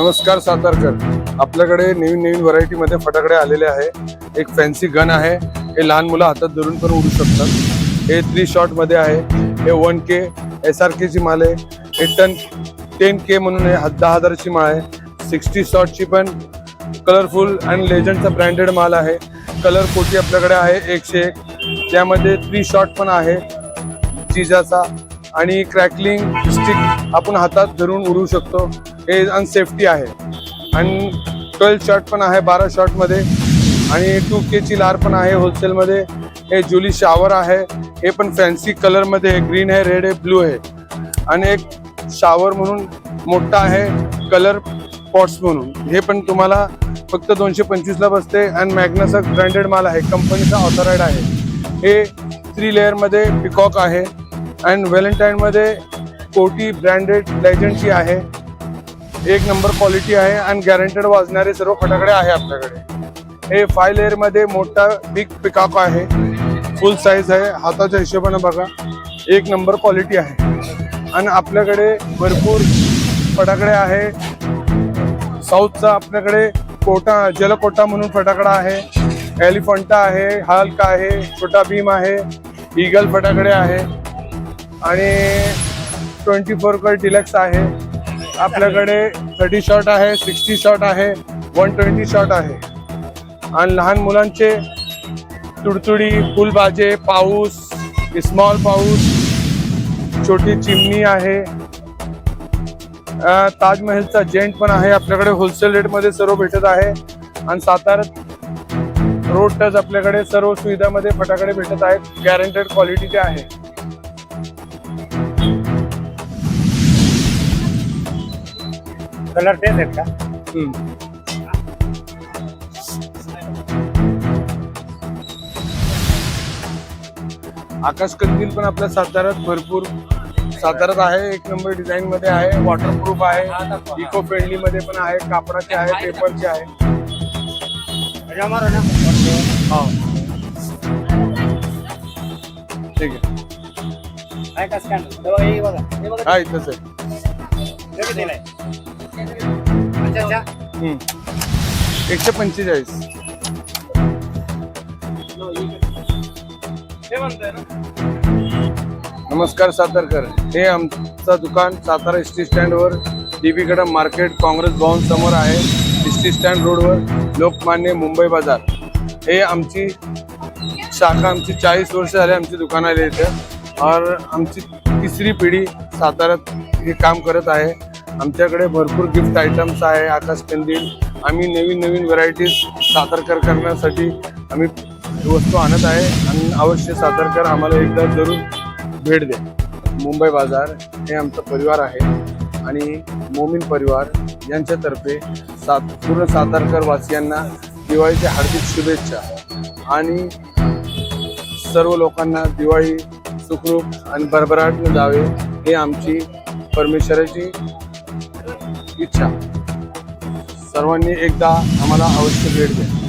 नमस्कार सातारकर. आपल्याकडे नवीन नवीन व्हरायटीमध्ये फटाकडे आलेले आहे. एक फॅन्सी गन आहे. हे लहान मुलं हातात धरून पण उडू शकतात. हे थ्री शॉटमध्ये आहे. हे वन के एस आर केची माल आहे. हे टन टेन के म्हणून आहे. हा- दहा हजाराची माळ आहे. सिक्स्टी शॉटची पण कलरफुल आणि लेजंडचा ब्रँडेड माल आहे. कलर कोटी आपल्याकडे आहे एकशे एक. त्यामध्ये थ्री शॉट पण आहे. चिजाचा आणि क्रॅकलिंग स्टिक आपण हातात धरून उडवू शकतो. हे अनसेफ्टी आहे. आणि ट्वेल्व शॉट पण आहे बारा शॉटमध्ये आणि टू केची लार पण आहे होलसेलमध्ये हे जुली शावर आहे. हे पण फॅन्सी कलरमध्ये आहे. ग्रीन आहे रेड आहे ब्लू आहे. आणि एक शावर म्हणून मोठा आहे कलर पॉट्स म्हणून. हे पण तुम्हाला फक्त दोनशे पंचवीसला बसते. आणि मॅग्नाचा ब्रँडेड माल आहे. कंपनीचा ऑथराईड आहे. हे थ्री लेअरमध्ये पिकॉक आहे. अँड व्हॅलेंटाईनमध्ये कोटी ब्रँडेड लेजंडची आहे. एक नंबर क्वालिटी आहे आणि गॅरंटेड वाजणारे सर्व फटाकडे आहे आपल्याकडे. हे फाय लेअरमध्ये मोठा बिग पिकअप आहे. फुल साईज आहे. हाताच्या हिशोबाने बघा. एक नंबर क्वालिटी आहे. आणि आपल्याकडे भरपूर फटाकडे आहे. साऊथचा आपल्याकडे कोटा जलकोटा म्हणून फटाकडा आहे. एलिफंटा आहे हल्क आहे छोटा भीम आहे ईगल फटाकडे आहे. आणि ट्वेंटी फोर कर डिलक्स आहे. आपल्याकडे थर्टी शॉट आहे सिक्स्टी शॉट आहे वन ट्वेंटी शॉट आहे. आणि लहान मुलांचे तुडतुडी फुलबाजे पाऊस स्मॉल पाऊस छोटी चिमणी आहे. ताजमहलचा जेंट पण आहे आपल्याकडे होलसेल रेटमध्ये सर्व भेटत आहे. आणि साताऱ्यात रोड टच आपल्याकडे सर्व सुविधामध्ये फटाकडे भेटत आहेत. गॅरंटेड क्वालिटीचे आहे. कलर तेच आहेत का. आकाश कंदील पण आपल्या साताऱ्यात भरपूर साताऱ्यात आहे एक नंबर डिझाईन मध्ये आहे वॉटरप्रूफ आहे इको फ्रेंडली मध्ये पण आहे कापडाचे आहे पेपरचे आहे. हा. ठीक आहे. काय का स्कॅनर तेव्हा हे बघा. हे बघा हा इथंच एकशे पंचेचाळीस. नमस्कार सातारकर. हे आमचं दुकान सातारा एस टी स्टँडवर डीबी मार्केट काँग्रेस भवन समोर आहे. एस टी स्टँड रोडवर लोकमान्य मुंबई बाजार. हे आमची शाखा आमची चाळीस वर्ष झाली आमची दुकान आले इथे. और आमची तिसरी पिढी साताऱ्यात हे काम करत आहे. आमच्याकडे भरपूर गिफ्ट आयटम्स आहे आकाश कंदील आम्ही नवीन नवीन व्हरायटीज सादरकर करण्यासाठी आम्ही वस्तू आणत आहे आणि अवश्य सादरकर आम्हाला एकदा जरूर भेट द्या मुंबई बाजार हे आमचा परिवार आहे आणि मोमीन परिवार यांच्यातर्फे सात पूर्ण सातारकर वासियांना दिवाळीच्या हार्दिक शुभेच्छा आणि सर्व लोकांना दिवाळी सुखरूप आणि भरभराट जावे हे आमची परमेश्वराची इच्छा. सर्वांनी एकदा आम्हाला अवश्य भेट द्या.